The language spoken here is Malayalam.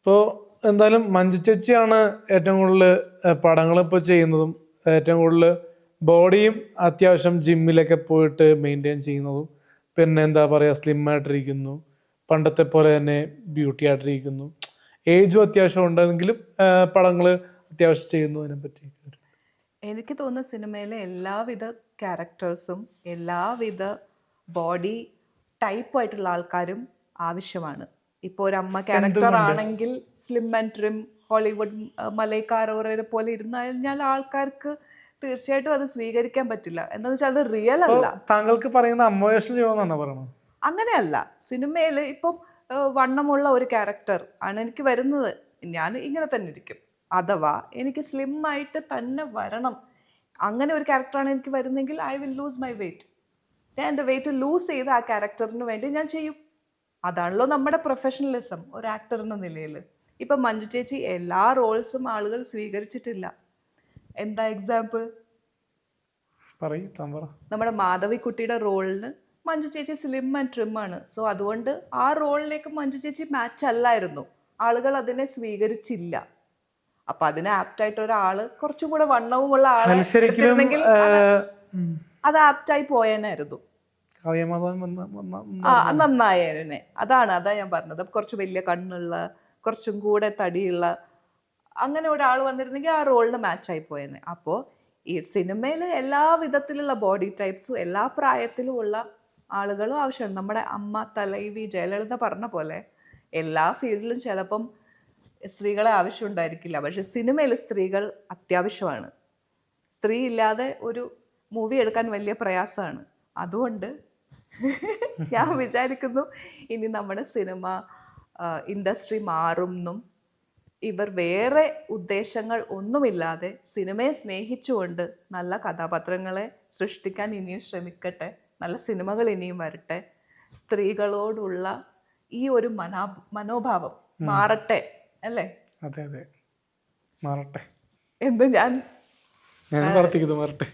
ഇപ്പോൾ എന്തായാലും മഞ്ജു ചേച്ചിയാണ് ഏറ്റവും കൂടുതൽ പടങ്ങൾ ഇപ്പോൾ ചെയ്യുന്നതും ഏറ്റവും കൂടുതൽ ബോഡിയും അത്യാവശ്യം ജിമ്മിലൊക്കെ പോയിട്ട് മെയിന്റെയിൻ ചെയ്യുന്നതും പിന്നെ എന്താ പറയുക സ്ലിം ആയിട്ടിരിക്കുന്നു പണ്ടത്തെ പോലെ തന്നെ ബ്യൂട്ടി ആയിട്ടിരിക്കുന്നു. ഏജും അത്യാവശ്യം ഉണ്ടെങ്കിലും പടങ്ങൾ അത്യാവശ്യം ചെയ്യുന്നതിനെ പറ്റി എനിക്ക് തോന്നുന്ന സിനിമയിലെ എല്ലാവിധ ക്യാരക്ടേഴ്സും എല്ലാവിധ ബോഡി ടൈപ്പായിട്ടുള്ള ആൾക്കാരും ആവശ്യമാണ്. ഇപ്പോൾ ഒരു അമ്മ ക്യാരക്ടർ ആണെങ്കിൽ സ്ലിം ആൻഡ് ട്രിം ഹോളിവുഡ് മലൈക്കാരോരെ പോലെ ഇരുന്നാൽ ആൾക്കാർക്ക് തീർച്ചയായിട്ടും അത് സ്വീകരിക്കാൻ പറ്റില്ല. എന്താണെന്ന് വെച്ചാൽ അത് റിയൽ അല്ല. താങ്കൾക്ക് പറയുന്ന അമ്മവേഷം പറയണത്? അങ്ങനെയല്ല. സിനിമയിൽ ഇപ്പം വണ്ണമുള്ള ഒരു ക്യാരക്ടർ ആണ് എനിക്ക് വരുന്നത്. ഞാൻ ഇങ്ങനെ തന്നെ ഇരിക്കും. അഥവാ എനിക്ക് സ്ലിം ആയിട്ട് തന്നെ വരണം. അങ്ങനെ ഒരു ക്യാരക്ടറാണ് എനിക്ക് വരുന്നെങ്കിൽ I will lose my weight ഞാൻ എന്റെ വെയിറ്റ് ലൂസ് ചെയ്ത് ആ ക്യാരക്ടറിന് വേണ്ടി ഞാൻ ചെയ്യും. അതാണല്ലോ നമ്മുടെ പ്രൊഫഷണലിസം ഒരു ആക്ടർ എന്ന നിലയിൽ. ഇപ്പം മഞ്ജു ചേച്ചി എല്ലാ റോൾസും ആളുകൾ സ്വീകരിച്ചിട്ടില്ല. എന്താ എക്സാമ്പിൾ നമ്മുടെ മാധവിക്കുട്ടിയുടെ റോളിന് മഞ്ജു ചേച്ചി സ്ലിം ആൻഡ് ട്രിം ആണ്. സോ അതുകൊണ്ട് ആ റോളിലേക്ക് മഞ്ജു ചേച്ചി മാച്ച് അല്ലായിരുന്നു. ആളുകൾ അതിനെ സ്വീകരിച്ചില്ല. അപ്പൊ അതിന് ആപ്റ്റായിട്ട് ഒരാൾ കുറച്ചും കൂടെ വണ്ണവുമുള്ള ആളെ അത് ആപ്റ്റായി പോയേനായിരുന്നു. കാവ്യമാധവൻ വന്ന വന്ന ആ നന്നായേനെ. അതാണ് അതാ ഞാൻ പറഞ്ഞത്. കുറച്ച് വലിയ കണ്ണുള്ള കുറച്ചും കൂടെ തടിയുള്ള അങ്ങനെ ഒരാൾ വന്നിരുന്നെങ്കിൽ ആ റോളിന് മാച്ചായി പോയേനെ. അപ്പോൾ ഈ സിനിമയിൽ എല്ലാ വിധത്തിലുള്ള ബോഡി ടൈപ്സും എല്ലാ പ്രായത്തിലും ഉള്ള ആളുകളും ആവശ്യമാണ്. നമ്മുടെ അമ്മ തലൈവി ജയലളിത പറഞ്ഞ പോലെ എല്ലാ ഫീൽഡിലും ചിലപ്പം സ്ത്രീകളെ ആവശ്യം ഉണ്ടായിരിക്കില്ല. പക്ഷെ സിനിമയിൽ സ്ത്രീകൾ അത്യാവശ്യമാണ്. സ്ത്രീ ഇല്ലാതെ ഒരു മൂവി എടുക്കാൻ വലിയ പ്രയാസമാണ്. അതുകൊണ്ട് ഞാൻ വിചാരിക്കുന്നു ഇനി നമ്മുടെ സിനിമ ഇൻഡസ്ട്രി മാറും എന്നും ഇവർ വേറെ ഉദ്ദേശങ്ങൾ ഒന്നുമില്ലാതെ സിനിമയെ സ്നേഹിച്ചുകൊണ്ട് നല്ല കഥാപാത്രങ്ങളെ സൃഷ്ടിക്കാൻ ഇനിയും ശ്രമിക്കട്ടെ നല്ല സിനിമകൾ ഇനിയും വരട്ടെ സ്ത്രീകളോടുള്ള ഈ ഒരു മനാ മനോഭാവം മാറട്ടെ അല്ലേ? അതെ അതെ. മാറട്ടെ. എന്ന് ഞാൻ ഞാൻ പ്രാർത്ഥിക്കുന്നു മാറട്ടെ.